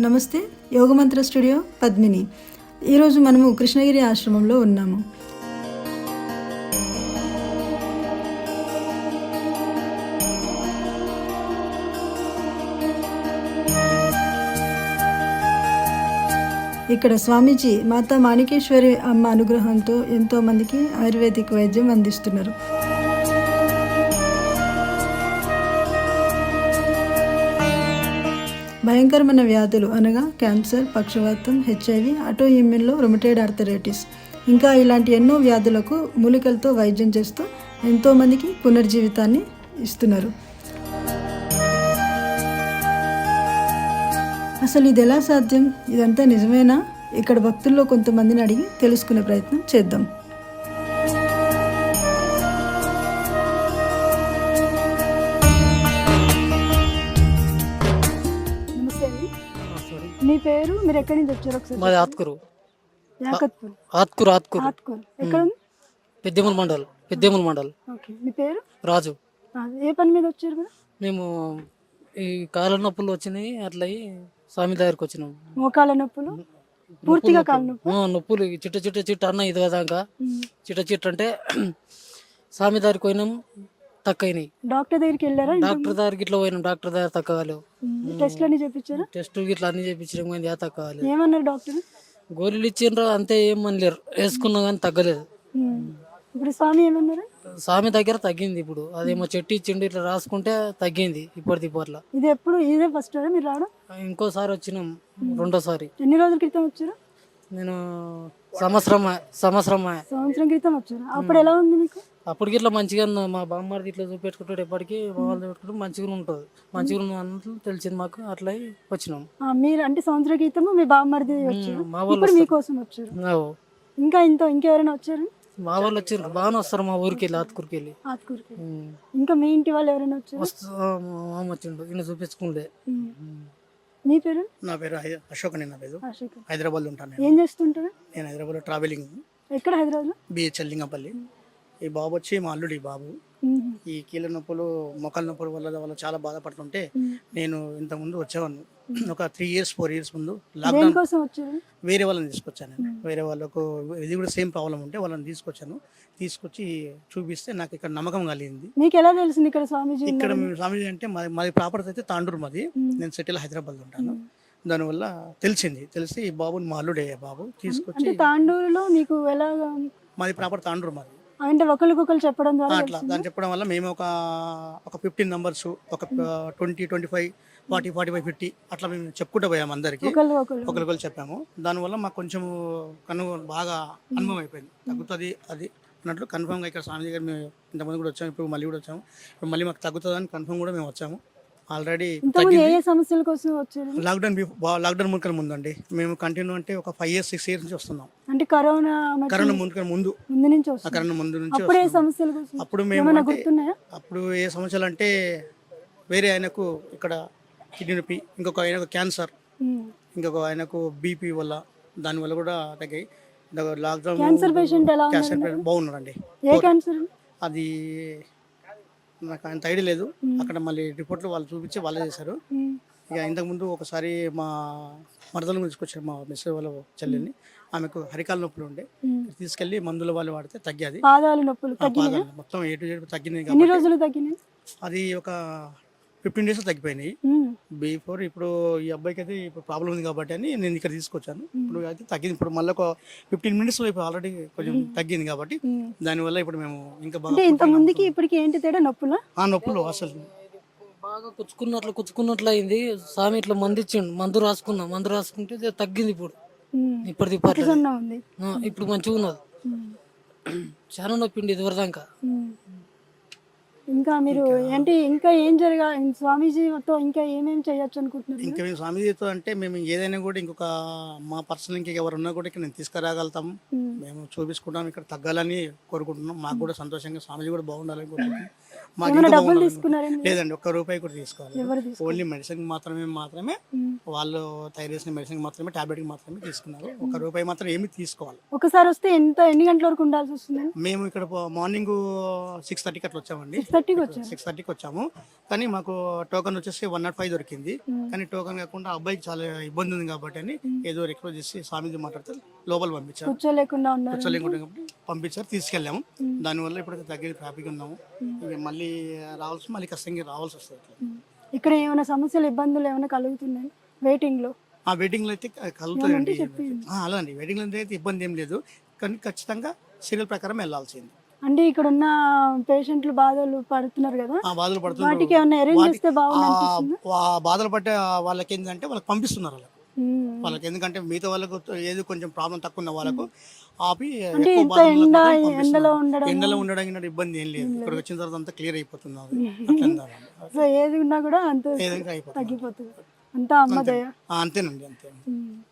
నమస్తే యోగమంత్ర స్టూడియో పద్మిని. ఈరోజు మనము కృష్ణగిరి ఆశ్రమంలో ఉన్నాము. ఇక్కడ స్వామీజీ మాతా మాణికేశ్వరి అమ్మ అనుగ్రహంతో ఎంతో మందికి ఆయుర్వేదిక్ వైద్యం అందిస్తున్నారు. భయంకరమైన వ్యాధులు అనగా క్యాన్సర్ పక్షవాతం హెచ్ఐవి ఆటో ఇమ్యూన్లో రొమటైడ్ ఆర్థరైటిస్. ఇంకా ఇలాంటి ఎన్నో వ్యాధులకు మూలికలతో వైద్యం చేస్తూ ఎంతోమందికి పునర్జీవితాన్ని ఇస్తున్నారు. అసలు ఇది ఎలా సాధ్యం? ఇదంతా నిజమేనా? ఇక్కడ భక్తుల్లో కొంతమందిని అడిగి తెలుసుకునే ప్రయత్నం చేద్దాం. మీ పేరు? మీరు ఎక్కడి నుంచి వచ్చారు ఒకసారి మాది ఆత్కూరు. యాకత్పూర్. ఆత్కూరు ఆత్కూరు. ఆత్కూర్. ఎక్కడ ఉంది పెద్దేముల మండల్ పెద్దేముల మండల్. ఓకే. మీ పేరు? రాజు. ఆ, ఏ పని మీద వచ్చారు మీరు? మేము ఈ కాళ్ళ నొప్పులు వచ్చినాయి అట్లా స్వామి దగ్గరికి వచ్చినాం. మోకాళ్ళ నొప్పులు? పూర్తిగా కాళ్ళ నొప్పి ఆ, నొప్పులు. చిట్ట చిట్ట చిట్ట అన్న ఇది ఉమ్. చిట్ట చిట్ట అంటే స్వామి దగ్గరికి పోయినాం. తక్కువైనాయి. డాక్టర్ దగ్గరికి వెళ్ళారా డాక్టర్ దగ్గరికి ఇట్లా పోయినాం. డాక్టర్ దగ్గర తక్కువ టెస్ట్లు అన్ని చేపించారా? టెస్టులు ఇట్లా అన్ని చేయించడం కానీ యా తక్కువ ఏమన్నారు డాక్టర్? గోళీలు ఇచ్చిండ్రు. అంతే ఏం లేరు వేసుకున్నా కానీ తగ్గలేదు. ఇప్పుడు స్వామి ఏమన్నారు? స్వామి దగ్గర తగ్గింది ఇప్పుడు. అదేమో చెట్టు ఇచ్చిండు ఇట్లా రాసుకుంటే తగ్గింది ఇప్పటిది ఇప్పట్లా ఇది ఎప్పుడు ఇదే ఫస్ట్ మీరు రావడం? ఇంకోసారి వచ్చినాం. రెండోసారి. ఎన్ని రోజుల క్రితం వచ్చారు నేను సంవత్సరం సంవత్సరం. సంవత్సరం క్రితం వచ్చారు? అప్పుడు ఎలా ఉంది మీకు అప్పటికి ఇట్లా మంచిగా ఉన్న మా బామ్మడిది ఇట్లా చూపెట్టుకుంటాడు ఎప్పటికీ మా వాళ్ళు పెట్టుకుంటే మంచిగా ఉంటుంది. మంచిగా అన్నట్లు తెలిసింది మాకు అట్లా వచ్చినాం. మీరు అంటే సంవత్సరం క్రితము మీ బామ్మడిది వచ్చారు. మా వాళ్ళు మీకోసం వచ్చారు. ఇంకా ఇంత ఇంకెవరైనా వచ్చారు? మా వాళ్ళు వచ్చిండ్రు బాగానే వస్తారు మా ఊరికి వెళ్ళి ఆత్కూరికి వెళ్ళి. ఇంకా మీ ఇంటి వాళ్ళు ఎవరైనా వచ్చారు? వస్తు మామ వచ్చిండు. ఈయన చూపించుకుండే. మీ పేరు? నా పేరు అశోక్ నా పేరు. అశోక్. హైదరాబాద్లో ఉంటాను ఏం చేస్తుంటారు? నేను హైదరాబాద్లో ట్రావెలింగ్ ఎక్కడ హైదరాబాద్లో? బిహెచ్ఎల్ లింగంపల్లి. ఈ బాబు వచ్చి మా అల్లుడు ఈ బాబు. ఈ కీళ్ళ నొప్పులు మొక్కల నొప్పుల వల్ల వల్ల చాలా బాధపడుతుంటే నేను ఇంతకుముందు వచ్చేవాడిని. ఒక త్రీ ఇయర్స్ ఫోర్ ఇయర్స్ ముందు లాక్డౌన్ దేనికోసం వచ్చారు? వేరే వాళ్ళని తీసుకొచ్చాను నేను. వేరే వాళ్ళకు ఇది కూడా సేమ్ ప్రాబ్లం ఉంటే వాళ్ళని తీసుకొచ్చాను. తీసుకొచ్చి చూపిస్తే నాకు ఇక్కడ నమ్మకం కలిగింది. మీకు ఎలా తెలిసింది ఇక్కడ స్వామీజీ ఇక్కడ ఉన్నారు? మేము స్వామి అంటే మాది మాది ప్రాపర్టీ అయితే తాండూరు మాది. నేను సెటిల్ హైదరాబాద్లో ఉంటాను. దానివల్ల తెలిసింది. తెలిసి ఈ బాబుని మా అల్లుడే బాబు తీసుకొచ్చి తాండూరులో మీకు ఎలా మాది ప్రాపర్ తాండూరు మాది. అంటే ఒకరికొకరు చెప్పడం ద్వారా అట్లా. దాన్ని చెప్పడం వల్ల మేము ఒక ఒక ఫిఫ్టీన్ నంబర్స్ ఒక twenty twenty five forty forty five fifty అట్లా మేము చెప్పుకుంటూ పోయాము అందరికి. ఒకరికొకరు చెప్పాము. దానివల్ల మాకు కొంచెం కను బాగా అనుభవం అయిపోయింది. తగ్గుతుంది అది అన్నట్లు కన్ఫర్మ్గా ఇక్కడ స్వామి దగ్గర మేము ఇంతమంది కూడా వచ్చాము ఇప్పుడు మళ్ళీ కూడా వచ్చాము. ఇప్పుడు మళ్ళీ మాకు తగ్గుతుంది అని కన్ఫర్మ్ కూడా మేము వచ్చాము. ఆల్రెడీ సమస్యల కోసం వచ్చారు? లాక్డౌన్ లాక్డౌన్ ముందుకల ముందు అండి మేము కంటిన్యూ అంటే ఒక ఫైవ్ ఇయర్స్ సిక్స్ ఇయర్స్ నుంచి వస్తున్నాం. అంటే కరోనా కరోనా ముందుకల ముందు. ముందు నుంచి కరోనా ముందు నుంచి అప్పుడు ఏ. సమస్యల కోసం? అప్పుడు మేము అప్పుడు ఏ సమస్యలు అంటే వేరే ఆయనకు ఇక్కడ కిడ్నీ నొప్పి ఇంకొక ఆయనకు క్యాన్సర్. ఇంకొక ఆయనకు బీపీ వల్ల దానివల్ల కూడా తగ్గాయి లాక్డౌన్ క్యాన్సర్ పేషెంట్ ఎలా క్యాన్సర్ బాగున్నారండి ఏ క్యాన్సర్? అది నాకు అంత ఐడియా లేదు. అక్కడ మళ్ళీ రిపోర్ట్లు వాళ్ళు చూపించి వాళ్ళే చేశారు. ఇక ఇంతకుముందు ఒకసారి మా మరదలను తీసుకొచ్చారు మా మిస్ వాళ్ళ చెల్లెల్ని. ఆమెకు హరికాల నొప్పులు ఉండే. ఉమ్. తీసుకెళ్ళి మందుల వాళ్ళు వాడితే తగ్గాది. పాదాలు నొప్పులు మొత్తం ఏ టు జెడ్ తగ్గింది ఎన్ని కాబట్టి రోజులు తగ్గినాయి? అది ఒక ఫిఫ్టీన్ డేస్ తగ్గిపోయినాయి. బిఫోర్ ఇప్పుడు ఈ అబ్బాయికి అయితే ఇప్పుడు ప్రాబ్లం ఉంది కాబట్టి అని నేను ఇక్కడ తీసుకొచ్చాను. ఇప్పుడు అయితే తగ్గింది. ఇప్పుడు మళ్ళీ ఒక ఫిఫ్టీన్ మినిట్స్ ఇప్పుడు ఆల్రెడీ కొంచెం తగ్గింది కాబట్టి. దానివల్ల ఇప్పుడు మేము ఇంకా బాగా ఇంత ముందుకి ఇప్పటికి ఏంటి తేడా? నొప్పులా? ఆ నొప్పులు అసలు. బాగా కుచ్చుకున్నట్లు కుచ్చుకున్నట్లు అయింది. స్వామి ఇట్లా మందు ఇచ్చిండు. మందు రాసుకున్నా. మందు రాసుకుంటే ఇది తగ్గింది ఇప్పుడు. ఇప్పటిది ఇప్పుడు మంచిగా ఉన్నది. చాలా నొప్పిండి ఇదివరదాకా. ఉమ్. ఇంకా మీరు ఏంటి ఇంకా ఏం జరగా స్వామీజీతో ఇంకా ఏమేం చేయొచ్చు అనుకుంటున్నారు ఇంకా మేము స్వామీజీతో అంటే మేము ఏదైనా కూడా ఇంకొక మా పర్సనల్ ఇంకా ఎవరు ఉన్నా కూడా ఇక్కడ నేను తీసుకురాగలుగుతాం. మేము చూపించుకుంటాం ఇక్కడ తగ్గాలని కోరుకుంటున్నాం. మాకు కూడా సంతోషంగా స్వామీజీ కూడా బాగుండాలని కోరుకుంటున్నాం. మాకు డబ్బులు. తీసుకున్నారండి? లేదండి ఒక్క రూపాయి కూడా తీసుకోవాలి. ఓన్లీ మెడిసిన్ మాత్రమే మాత్రమే. వాళ్ళు తయారు చేసిన మెడిసిన్ మాత్రమే టాబ్లెట్ మాత్రమే తీసుకున్నారు. ఒక రూపాయి మాత్రం ఏమి తీసుకోవాలి. ఒకసారి వస్తే ఎంత ఎన్ని గంటల వరకు ఉండాల్సి వస్తుందండి మేము ఇక్కడ మార్నింగ్ సిక్స్ థర్టీకి అట్లా వచ్చామండి. సిక్స్ థర్టీకి వచ్చాము. కానీ మాకు టోకన్ వచ్చేసి వన్ నాట్ ఫైవ్ దొరికింది. కానీ టోకన్ కాకుండా అబ్బాయికి చాలా ఇబ్బంది ఉంది కాబట్టి అని ఏదో రిక్వెస్ట్ చేసి స్వామీజీ మాట్లాడితే లోపల పంపించారు. కూర్చోలేకుండా ఉన్నారు. కూర్చోలేకుండా పంపించారు తీసుకెళ్ళాము. దానివల్ల ఇప్పుడైతే తగ్గి ట్రాఫిక్ ఉన్నాము. ఇక మళ్ళీ రావాల్సి మళ్ళీ కష్టంగా రావాల్సి వస్తుంది. ఇక్కడ ఏమైనా సమస్యలు ఇబ్బందులు ఏమైనా కలుగుతున్నాయి? వెయిటింగ్లో ఆ వెయిటింగ్లో అయితే. ఆ, అలా అండి వెయిటింగ్లో అయితే ఇబ్బంది ఏం లేదు. కానీ ఖచ్చితంగా సీరియల్ ప్రకారం వెళ్ళాల్సింది. అంటే ఇక్కడ ఉన్న పేషెంట్లు బాధలు పడుతున్నారు కదా? బాధలు పడుతున్నారు. వాటికి ఏమైనా అరేంజ్ చేస్తే ఆ బాధలు పడ్డ వాళ్ళకి ఏంటంటే వాళ్ళకి పంపిస్తున్నారు వాళ్ళకి వాళ్ళకి ఎందుకంటే మిగతా వాళ్ళకు ఏది కొంచెం ప్రాబ్లం తక్కువ ఉన్న వాళ్ళకు ఆపి వాళ్ళకి పంపిస్తున్నారు. ఎండలో ఉండడం ఎండలో ఉండడం గిన్నె ఇబ్బంది ఏం లేదు. ఇక్కడికి వచ్చిన తర్వాత అంతా క్లియర్ అయిపోతుంది. సో ఏది ఉన్నా కూడా అంత తగ్గిపోతుంది. అంతేనండి అంతే.